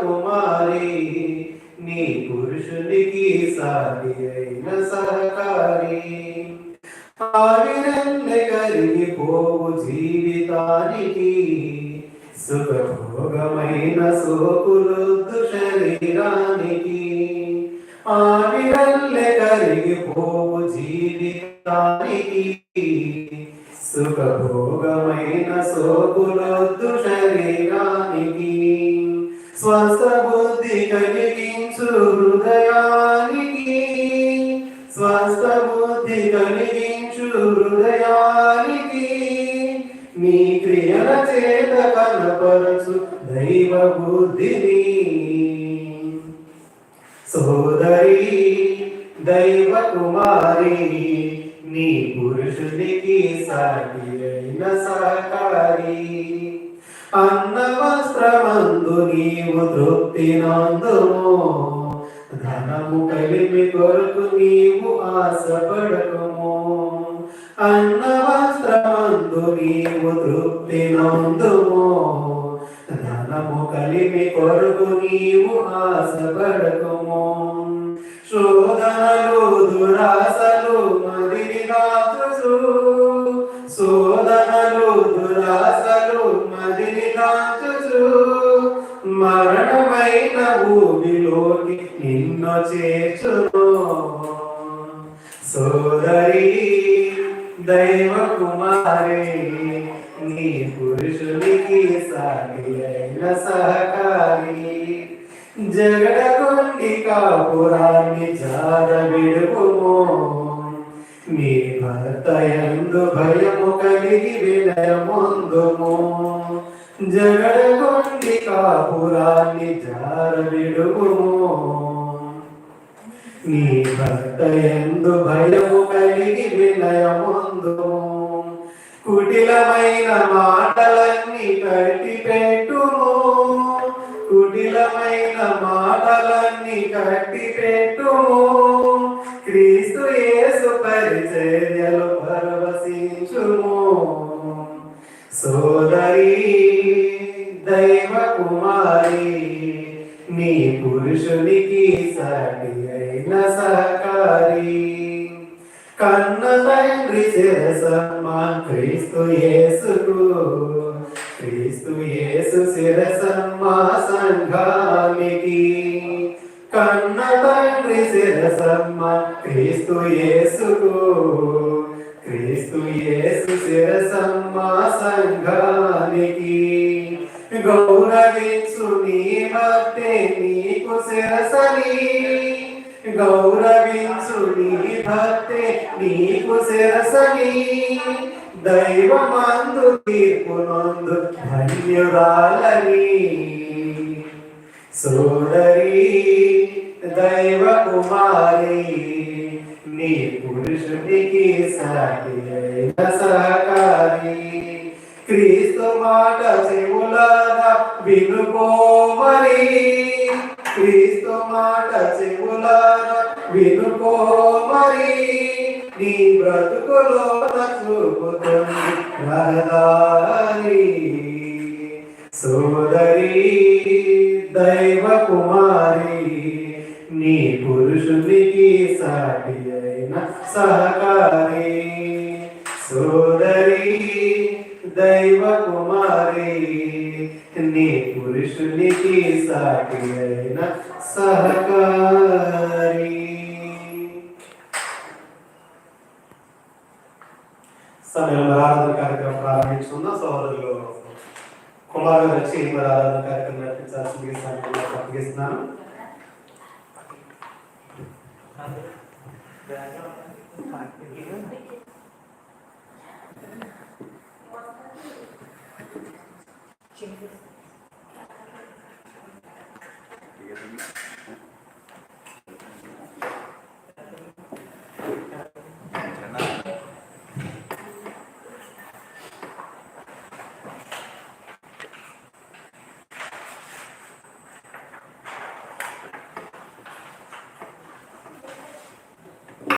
కుమారి నీ పురుషునికి సాటి అయిన సహకారి. ఆవిరల్లె కరిగిపోవు జీవితానికి సుఖభోగమైన సోకులొద్దు శరీరానికి ఆవిరల్లె కరిగిపోవు జీవితానికి సుఖభోగమైన సోకులొద్దు శరీరానికి స్వస్థబుద్ధి కలిగించు హృదయానికి. స్వస్థబుద్ధి కలిగించు హృదయానికి. నీ క్రియల చేత కనపరచు దైవ బుద్ధిని. సోదరి దైవ కుమారి నీ పురుషునికి సాటి అయిన సహకారి. అన్న వస్త్రమందు నీవు తృప్తి నందుము. ధనము కలిమి కొరకు నీవు ఆశపడకము. అన్న వస్త్రమందు నీవు తృప్తి నందుము. ధనము కలిమి కొరకు నీవు ఆశపడకము. శోధనలు దురా భూమిలోకి నిన్ను చేర్చును. సోదరి దైవ కుమారి నీ పురుషునికి సాగి అయిన సహకారి. జగడగొండి కాపురాన్ని జార విడుపుము నీ భర్త ఎందు భయము కలిగి వినయముందుము. జగడగొండి కాపురాన్ని జార నీ భక్త ఎందు భయము కలిగి వినయముందు. కుటిలమైన మాటలన్నీ కట్టి పెట్టుము కుటిలమైన మాటలన్నీ కట్టి పెట్టుము క్రీస్తు యేసు పరిచర్యలు పరవశించుము. సోదరి దైవ కుమారి నీ పురుషునికి సాటి అయిన సహకారి. కన్న తండ్రి శిరసమ్మా క్రీస్తు యేసుకు క్రీస్తు యేసు శిరసమ్మా సంఘానికి. కన్న తండ్రి శిరసమ్మ క్రీస్తు యేసుకు క్రీస్తు యేసు శిర శిరసని గౌరవించు నీ భక్తే నీకు శిరసని దైవమందు తీర్పునందు ధన్యురాలని. సోదరి దైవ కుమారి నీ పురుషునికి సాటి సహకారి. క్రీస్తు మాట చెవులారా వినుకోమని. క్రీస్తు మాట చెవులారా వినుకోమని. నీ బ్రతుకులో చూపుతుంది రహదారి. సోదరి దైవ కుమారి నీ పురుషునికి సాటి అయిన సహకారి. కుమారి నీ పురుషునికి సాటి అయిన సహకారి. సమయంలో ఆరాధన కార్యక్రమం ప్రారంభించుకున్న సోదరులు కుమారులు వచ్చి మరి ఆరాధన కార్యక్రమం నడిపించాల్సింది సమయంలో అప్పగిస్తున్నాను.